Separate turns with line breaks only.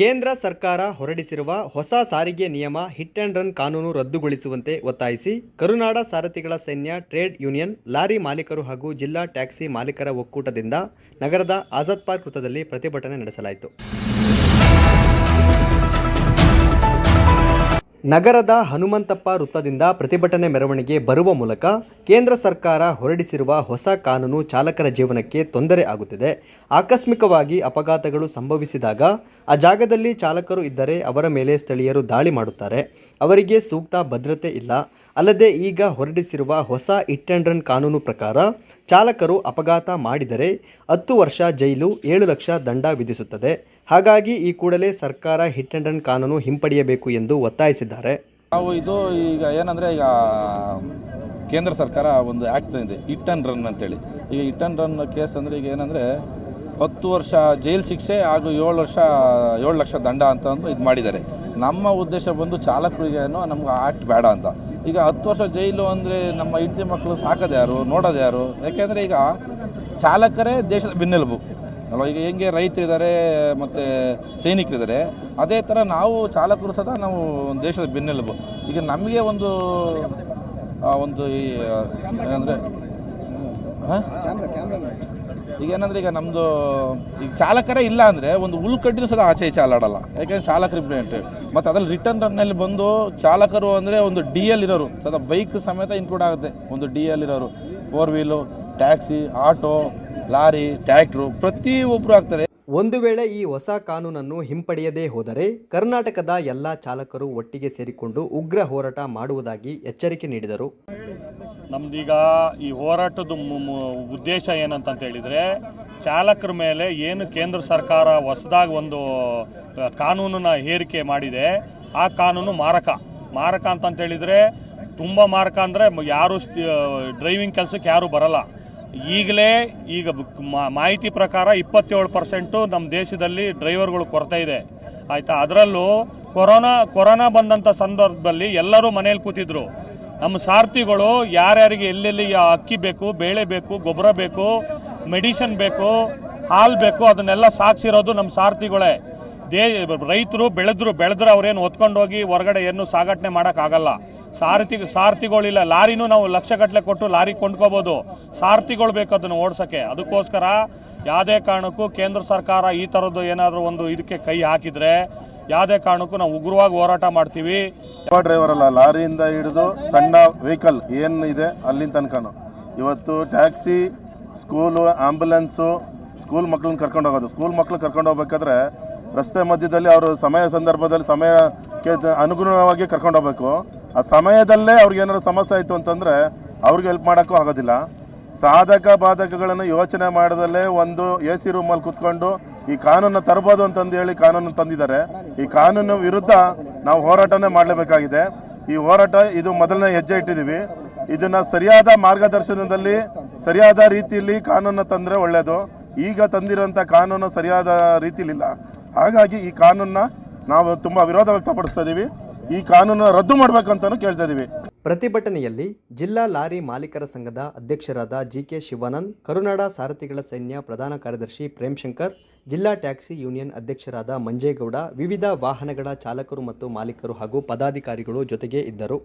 ಕೇಂದ್ರ ಸರ್ಕಾರ ಹೊರಡಿಸಿರುವ ಹೊಸ ಸಾರಿಗೆ ನಿಯಮ ಹಿಟ್ ಆ್ಯಂಡ್ ರನ್ ಕಾನೂನು ರದ್ದುಗೊಳಿಸುವಂತೆ ಒತ್ತಾಯಿಸಿ ಕರುನಾಡ ಸಾರಥಿಗಳ ಸೈನ್ಯ, ಟ್ರೇಡ್ ಯೂನಿಯನ್, ಲಾರಿ ಮಾಲೀಕರು ಹಾಗೂ ಜಿಲ್ಲಾ ಟ್ಯಾಕ್ಸಿ ಮಾಲೀಕರ ಒಕ್ಕೂಟದಿಂದ ನಗರದ ಆಜಾದ್ ಪಾರ್ಕ್ ವೃತ್ತದಲ್ಲಿ ಪ್ರತಿಭಟನೆ ನಡೆಸಲಾಯಿತು. ನಗರದ ಹನುಮಂತಪ್ಪ ವೃತ್ತದಿಂದ ಪ್ರತಿಭಟನೆ ಮೆರವಣಿಗೆ ಬರುವ ಮೂಲಕ ಕೇಂದ್ರ ಸರ್ಕಾರ ಹೊರಡಿಸಿರುವ ಹೊಸ ಕಾನೂನು ಚಾಲಕರ ಜೀವನಕ್ಕೆ ತೊಂದರೆ ಆಗುತ್ತಿದೆ. ಆಕಸ್ಮಿಕವಾಗಿ ಅಪಘಾತಗಳು ಸಂಭವಿಸಿದಾಗ ಆ ಜಾಗದಲ್ಲಿ ಚಾಲಕರು ಇದ್ದರೆ ಅವರ ಮೇಲೆ ಸ್ಥಳೀಯರು ದಾಳಿ ಮಾಡುತ್ತಾರೆ. ಅವರಿಗೆ ಸೂಕ್ತ ಭದ್ರತೆ ಇಲ್ಲ. ಅಲ್ಲದೆ ಈಗ ಹೊರಡಿಸಿರುವ ಹೊಸ ಇಟ್ ಆ್ಯಂಡ್ ರನ್ ಕಾನೂನು ಪ್ರಕಾರ ಚಾಲಕರು ಅಪಘಾತ ಮಾಡಿದರೆ ಹತ್ತು ವರ್ಷ ಜೈಲು, ಏಳು ಲಕ್ಷ ದಂಡ ವಿಧಿಸುತ್ತದೆ. ಹಾಗಾಗಿ ಈ ಕೂಡಲೇ ಸರ್ಕಾರ ಹಿಟ್ ಆ್ಯಂಡ್ ರನ್ ಕಾನೂನು ಹಿಂಪಡೆಯಬೇಕು ಎಂದು ಒತ್ತಾಯಿಸಿದ್ದಾರೆ.
ನಾವು ಇದು ಈಗ ಏನಂದರೆ ಈಗ ಕೇಂದ್ರ ಸರ್ಕಾರ ಒಂದು ಆ್ಯಕ್ಟ್ ಇದೆ ಹಿಟ್ ಆ್ಯಂಡ್ ರನ್ ಅಂತೇಳಿ. ಈಗ ಹಿಟ್ ಆ್ಯಂಡ್ ರನ್ ಕೇಸ್ ಅಂದರೆ ಈಗ ಏನಂದರೆ ಹತ್ತು ವರ್ಷ ಜೈಲು ಶಿಕ್ಷೆ ಹಾಗೂ ಏಳು ವರ್ಷ, ಏಳು ಲಕ್ಷ ದಂಡ ಅಂತ ಅಂದು ಇದು ಮಾಡಿದ್ದಾರೆ. ನಮ್ಮ ಉದ್ದೇಶ ಬಂದು ಚಾಲಕರಿಗೇನೋ ನಮ್ಗೆ ಆ್ಯಕ್ಟ್ ಬೇಡ ಅಂತ. ಈಗ ಹತ್ತು ವರ್ಷ ಜೈಲು ಅಂದರೆ ನಮ್ಮ ಹೆಂಡತಿ ಮಕ್ಕಳು ಸಾಕೋದು ಯಾರು, ನೋಡೋದು ಯಾರು? ಯಾಕೆಂದರೆ ಈಗ ಚಾಲಕರೇ ದೇಶದ ಬೆನ್ನೆಲುಬು. ಅಲ್ವಾ? ಈಗ ಹೆಂಗೆ ರೈತರಿದ್ದಾರೆ ಮತ್ತು ಸೈನಿಕರಿದ್ದಾರೆ ಅದೇ ಥರ ನಾವು ಚಾಲಕರು ಸದಾ ನಾವು ಒಂದು ದೇಶದ ಬೆನ್ನೆಲುಬು. ಈಗ ನಮಗೆ ಒಂದು ಒಂದು ಈ, ಏನಂದರೆ ಈಗ ಏನಂದರೆ, ಈಗ ನಮ್ಮದು ಈಗ ಚಾಲಕರೇ ಇಲ್ಲ ಅಂದರೆ ಒಂದು ಹುಲ್ಕಡ್ಡಿನೂ ಸದಾ ಆಚೆ ಈಚೆ ಅಲ್ಲಾಡಲ್ಲ. ಯಾಕೆಂದ್ರೆ ಚಾಲಕರು ಇಂಪ್ಲಿಮೆಂಟ್ ಮತ್ತು ಅದ್ರಲ್ಲಿ ರಿಟರ್ನ್ ರನ್ನಲ್ಲಿ ಬಂದು ಚಾಲಕರು ಅಂದರೆ ಒಂದು ಡಿ ಎಲ್ ಇರೋರು, ಸದಾ ಬೈಕ್ ಸಮೇತ ಇನ್ಕ್ಲೂಡ್ ಆಗುತ್ತೆ. ಒಂದು ಡಿ ಎಲ್ ಇರೋರು four wheel taxi auto lorry tractor ಪ್ರತಿಯೊಬ್ಬರು ಆಗ್ತಾರೆ.
ಒಂದು ವೇಳೆ ಈ ಹೊಸ ಕಾನೂನನ್ನು ಹಿಂಪಡೆಯದೇ ಹೋದರೆ ಕರ್ನಾಟಕದ ಎಲ್ಲ ಚಾಲಕರು ಒಟ್ಟಿಗೆ ಸೇರಿಕೊಂಡು ಉಗ್ರ ಹೋರಾಟ ಮಾಡುವುದಾಗಿ ಎಚ್ಚರಿಕೆ ನೀಡಿದರು.
ನಮ್ದೀಗ ಈ ಹೋರಾಟದ ಉದ್ದೇಶ ಏನಂತ ಹೇಳಿದರೆ ಚಾಲಕರ ಮೇಲೆ ಏನು ಕೇಂದ್ರ ಸರ್ಕಾರ ಹೊಸದಾಗಿ ಒಂದು ಕಾನೂನನ್ನ ಹೇರಿಕೆ ಮಾಡಿದೆ ಆ ಕಾನೂನು ಮಾರಕ. ಮಾರಕ ಅಂತಂತ ಹೇಳಿದರೆ ತುಂಬ ಮಾರಕ ಅಂದರೆ ಯಾರು ಡ್ರೈವಿಂಗ್ ಕೆಲಸಕ್ಕೆ ಯಾರು ಬರಲ್ಲ. ಈಗಲೇ ಈಗ ಮಾಹಿತಿ ಪ್ರಕಾರ ಇಪ್ಪತ್ತೇಳು ಪರ್ಸೆಂಟು ನಮ್ಮ ದೇಶದಲ್ಲಿ ಡ್ರೈವರ್ಗಳು ಕೊರತೆ ಇದೆ. ಆಯಿತಾ? ಅದರಲ್ಲೂ ಕೊರೋನಾ ಕೊರೋನಾ ಬಂದಂಥ ಸಂದರ್ಭದಲ್ಲಿ ಎಲ್ಲರೂ ಮನೇಲಿ ಕೂತಿದ್ರು. ನಮ್ಮ ಸಾರ್ಥಿಗಳು ಯಾರ್ಯಾರಿಗೆ ಎಲ್ಲೆಲ್ಲಿ ಅಕ್ಕಿ ಬೇಕು, ಬೇಳೆ ಬೇಕು, ಗೊಬ್ಬರ ಬೇಕು ಮೆಡಿಸಿನ್ ಬೇಕು, ಹಾಲು ಬೇಕು, ಅದನ್ನೆಲ್ಲ ಸಾಗಿಸಿರೋದು ನಮ್ಮ ಸಾರಥಿಗಳೇ. ದೇ ರೈತರು ಬೆಳೆದ್ರು ಬೆಳೆದ್ರೆ ಅವ್ರೇನು ಹೊತ್ಕೊಂಡೋಗಿ ಹೊರಗಡೆ ಏನು ಸಾಗಾಟನೆ ಮಾಡೋಕ್ಕಾಗಲ್ಲ. ಸಾರಥಿ ಸಾರಥಿಗಳಿಲ್ಲ ಲಾರಿನೂ ನಾವು ಲಕ್ಷಗಟ್ಟಲೆ ಕೊಟ್ಟು ಲಾರಿ ಕೊಂಡ್ಕೋಬೋದು. ಸಾರಥಿಗಳು ಬೇಕು ಅದನ್ನು ಓಡಿಸೋಕ್ಕೆ. ಅದಕ್ಕೋಸ್ಕರ ಯಾವುದೇ ಕಾರಣಕ್ಕೂ ಕೇಂದ್ರ ಸರ್ಕಾರ ಈ ಥರದ್ದು ಏನಾದರೂ ಒಂದು ಇದಕ್ಕೆ ಕೈ ಹಾಕಿದರೆ ಯಾವುದೇ ಕಾರಣಕ್ಕೂ ನಾವು ಉಗ್ರವಾಗಿ ಹೋರಾಟ ಮಾಡ್ತೀವಿ.
ಡ್ರೈವರ್ ಅಲ್ಲ, ಲಾರಿಯಿಂದ ಹಿಡಿದು ಸಣ್ಣ ವೆಹಿಕಲ್ ಏನು ಇದೆ ಅಲ್ಲಿಂದ ತನಕನು. ಇವತ್ತು ಟ್ಯಾಕ್ಸಿ, ಸ್ಕೂಲು, ಆಂಬುಲೆನ್ಸು, ಸ್ಕೂಲ್ ಮಕ್ಳನ್ನ ಕರ್ಕೊಂಡು ಹೋಗೋದು. ಸ್ಕೂಲ್ ಮಕ್ಳು ಕರ್ಕೊಂಡು ಹೋಗ್ಬೇಕಾದ್ರೆ ರಸ್ತೆ ಮಧ್ಯದಲ್ಲಿ ಅವರು ಸಮಯ ಸಂದರ್ಭದಲ್ಲಿ ಸಮಯಕ್ಕೆ ಅನುಗುಣವಾಗಿ ಕರ್ಕೊಂಡು ಹೋಗ್ಬೇಕು. ಆ ಸಮಯದಲ್ಲೇ ಅವ್ರಿಗೆ ಏನಾದ್ರು ಸಮಸ್ಯೆ ಆಯಿತು ಅಂತಂದರೆ ಅವ್ರಿಗೆ ಹೆಲ್ಪ್ ಮಾಡೋಕ್ಕೂ ಆಗೋದಿಲ್ಲ. ಸಾಧಕ ಬಾಧಕಗಳನ್ನು ಯೋಚನೆ ಮಾಡದಲ್ಲೇ ಒಂದು ಎ ಸಿ ರೂಮಲ್ಲಿ ಕುತ್ಕೊಂಡು ಈ ಕಾನೂನು ತರ್ಬೋದು ಅಂತಂದು ಹೇಳಿ ಕಾನೂನು ತಂದಿದ್ದಾರೆ. ಈ ಕಾನೂನು ವಿರುದ್ಧ ನಾವು ಹೋರಾಟನೇ ಮಾಡಲೇಬೇಕಾಗಿದೆ. ಈ ಹೋರಾಟ ಇದು ಮೊದಲನೇ ಹೆಜ್ಜೆ ಇಟ್ಟಿದ್ದೀವಿ. ಇದನ್ನ ಸರಿಯಾದ ಮಾರ್ಗದರ್ಶನದಲ್ಲಿ, ಸರಿಯಾದ ರೀತಿಯಲ್ಲಿ ಕಾನೂನು ತಂದರೆ ಒಳ್ಳೆಯದು ಈಗ ತಂದಿರೋಂಥ ಕಾನೂನು ಸರಿಯಾದ ರೀತಿಲಿಲ್ಲ. ಹಾಗಾಗಿ ಈ ಕಾನೂನನ್ನ ನಾವು ತುಂಬ ವಿರೋಧ ವ್ಯಕ್ತಪಡಿಸ್ತಾ ಇದ್ದೀವಿ ಈ ಕಾನೂನು ರದ್ದು ಮಾಡಬೇಕಂತಾನು ಕೇಳ್ತಾ ಇದ್ದೀವಿ
ಪ್ರತಿಭಟನೆಯಲ್ಲಿ ಜಿಲ್ಲಾ ಲಾರಿ ಮಾಲೀಕರ ಸಂಘದ ಅಧ್ಯಕ್ಷರಾದ ಜಿಕೆ ಶಿವಾನಂದ್, ಕರುನಾಡ ಸಾರಥಿಗಳ ಸೈನ್ಯ ಪ್ರಧಾನ ಕಾರ್ಯದರ್ಶಿ ಪ್ರೇಮ್ಶಂಕರ್, ಜಿಲ್ಲಾ ಟ್ಯಾಕ್ಸಿ ಯೂನಿಯನ್ ಅಧ್ಯಕ್ಷರಾದ ಮಂಜೇಗೌಡ, ವಿವಿಧ ವಾಹನಗಳ ಚಾಲಕರು ಮತ್ತು ಮಾಲೀಕರು ಹಾಗೂ ಪದಾಧಿಕಾರಿಗಳು ಜೊತೆಗೆ ಇದ್ದರು.